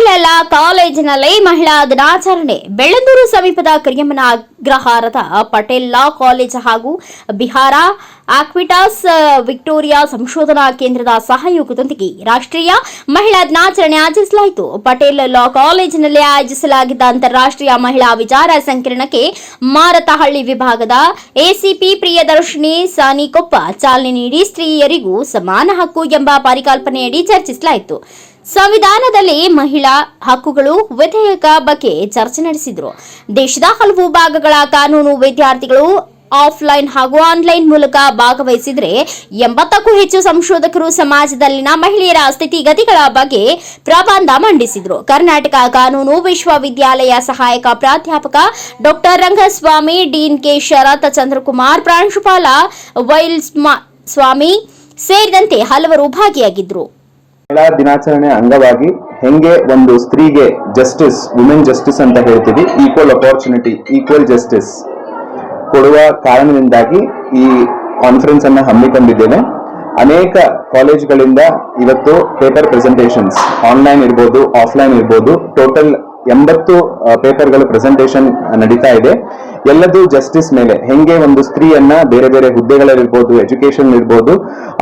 ಪಟೇಲ್ ಕಾಲೇಜಿನಲ್ಲಿ ಮಹಿಳಾ ದಿನಾಚರಣೆ. ಬೆಳ್ಳಂದೂರು ಸಮೀಪದ ಕರಿಯಮ್ಮನ ಅಗ್ರಹಾರದ ಪಟೇಲ್ ಲಾ ಕಾಲೇಜ್ ಹಾಗೂ ಬಿಹಾರ ಆಕ್ವಿಟಾಸ್ ವಿಕ್ಟೋರಿಯಾ ಸಂಶೋಧನಾ ಕೇಂದ್ರದ ಸಹಯೋಗದೊಂದಿಗೆ ರಾಷ್ಟ್ರೀಯ ಮಹಿಳಾ ದಿನಾಚರಣೆ ಆಚರಿಸಲಾಯಿತು. ಪಟೇಲ್ ಲಾ ಕಾಲೇಜಿನಲ್ಲಿ ಆಯೋಜಿಸಲಾಗಿದ್ದ ಅಂತಾರಾಷ್ಟ್ರೀಯ ಮಹಿಳಾ ವಿಚಾರ ಸಂಕಿರಣಕ್ಕೆ ಮಾರತಹಳ್ಳಿ ವಿಭಾಗದ ಎಸಿಪಿ ಪ್ರಿಯದರ್ಶಿನಿ ಸಾನಿಕೊಪ್ಪ ಚಾಲನೆ ನೀಡಿ ಸ್ತ್ರೀಯರಿಗೂ ಸಮಾನ ಹಕ್ಕು ಎಂಬ ಪರಿಕಲ್ಪನೆಯಡಿ ಚರ್ಚಿಸಲಾಯಿತು. ಸಂವಿಧಾನದಲ್ಲಿ ಮಹಿಳಾ ಹಕ್ಕುಗಳು ವಿಧೇಯಕ ಬಗ್ಗೆ ಚರ್ಚೆ ನಡೆಸಿದರು. ದೇಶದ ಹಲವು ಭಾಗಗಳ ಕಾನೂನು ವಿದ್ಯಾರ್ಥಿಗಳು ಆಫ್ಲೈನ್ ಹಾಗೂ ಆನ್ಲೈನ್ ಮೂಲಕ ಭಾಗವಹಿಸಿದರೆ ಎಂಬತ್ತಕ್ಕೂ ಹೆಚ್ಚು ಸಂಶೋಧಕರು ಸಮಾಜದಲ್ಲಿನ ಮಹಿಳೆಯರ ಸ್ಥಿತಿಗತಿಗಳ ಬಗ್ಗೆ ಪ್ರಬಂಧ ಮಂಡಿಸಿದರು. ಕರ್ನಾಟಕ ಕಾನೂನು ವಿಶ್ವವಿದ್ಯಾಲಯ ಸಹಾಯಕ ಪ್ರಾಧ್ಯಾಪಕ doctor Rangaswamy, dean K. Sharath, Chandrakumar, ಪ್ರಾಂಶುಪಾಲ ವೈಲ್ ಸ್ವಾಮಿ ಸೇರಿದಂತೆ ಹಲವರು ಭಾಗಿಯಾಗಿದ್ದರು ದಿನಾಚರಣೆ ಅಂಗವಾಗಿ ಹೆಂಗೆ ಒಂದು ಸ್ತ್ರೀಗೆ ಜಸ್ಟಿಸ್ ವುಮೆನ್ ಜಸ್ಟಿಸ್ ಅಂತ ಹೇಳ್ತೀವಿ ಈಕ್ವಲ್ ಅಪಾರ್ಚುನಿಟಿ ಈಕ್ವಲ್ ಜಸ್ಟಿಸ್ ಕೊಡುವ ಕಾರಣದಿಂದಾಗಿ ಈ ಕಾನ್ಫರೆನ್ಸ್ ಅನ್ನ ಹಮ್ಮಿಕೊಂಡಿದ್ದೇವೆ ಅನೇಕ ಕಾಲೇಜ್ಗಳಿಂದ ಇವತ್ತು ಪೇಪರ್ ಪ್ರೆಸೆಂಟೇಷನ್ಸ್ ಆನ್ಲೈನ್ ಇರ್ಬೋದು ಆಫ್ಲೈನ್ ಇರ್ಬೋದು ಟೋಟಲ್ ಎಂಬತ್ತು ಪೇಪರ್ಗಳು ಪ್ರೆಸೆಂಟೇಷನ್ ನಡೀತಾ ಇದೆ. ಎಲ್ಲದೂ ಜಸ್ಟಿಸ್ ಮೇಲೆ. ಹೆಂಗೆ ಒಂದು ಸ್ತ್ರೀಯನ್ನ ಬೇರೆ ಬೇರೆ ಹುದ್ದೆಗಳಲ್ಲಿರ್ಬೋದು ಎಜುಕೇಶನ್ ಇರ್ಬೋದು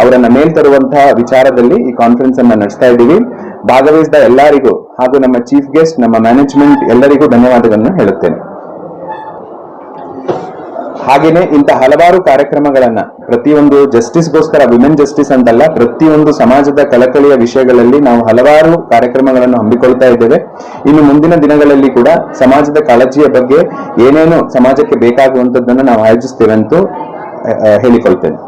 ಅವರನ್ನ ಮೇಲ್ ತರುವಂತಹ ವಿಚಾರದಲ್ಲಿ ಈ ಕಾನ್ಫರೆನ್ಸ್ ಅನ್ನ ನಡೆಸ್ತಾ ಇದ್ದೀವಿ. ಭಾಗವಹಿಸಿದ ಎಲ್ಲರಿಗೂ ಹಾಗೂ ನಮ್ಮ ಚೀಫ್ ಗೆಸ್ಟ್ ನಮ್ಮ ಮ್ಯಾನೇಜ್ಮೆಂಟ್ ಎಲ್ಲರಿಗೂ ಧನ್ಯವಾದಗಳನ್ನು ಹೇಳುತ್ತೇನೆ. ಹಾಗೇನೆ ಇಂಥ ಹಲವಾರು ಕಾರ್ಯಕ್ರಮಗಳನ್ನ ಪ್ರತಿಯೊಂದು ಜಸ್ಟಿಸ್ಗೋಸ್ಕರ ವಿಮೆನ್ ಜಸ್ಟಿಸ್ ಅಂತಲ್ಲ, ಪ್ರತಿಯೊಂದು ಸಮಾಜದ ಕಳಕಳಿಯ ವಿಷಯಗಳಲ್ಲಿ ನಾವು ಹಲವಾರು ಕಾರ್ಯಕ್ರಮಗಳನ್ನು ಹಮ್ಮಿಕೊಳ್ತಾ ಇದ್ದೇವೆ. ಇನ್ನು ಮುಂದಿನ ದಿನಗಳಲ್ಲಿ ಕೂಡ ಸಮಾಜದ ಕಾಳಜಿಯ ಬಗ್ಗೆ ಏನೇನು ಸಮಾಜಕ್ಕೆ ಬೇಕಾಗುವಂತದ್ದನ್ನು ನಾವು ಆಯೋಜಿಸ್ತೇವೆ ಅಂತೂ ಹೇಳಿಕೊಳ್ತೇನೆ.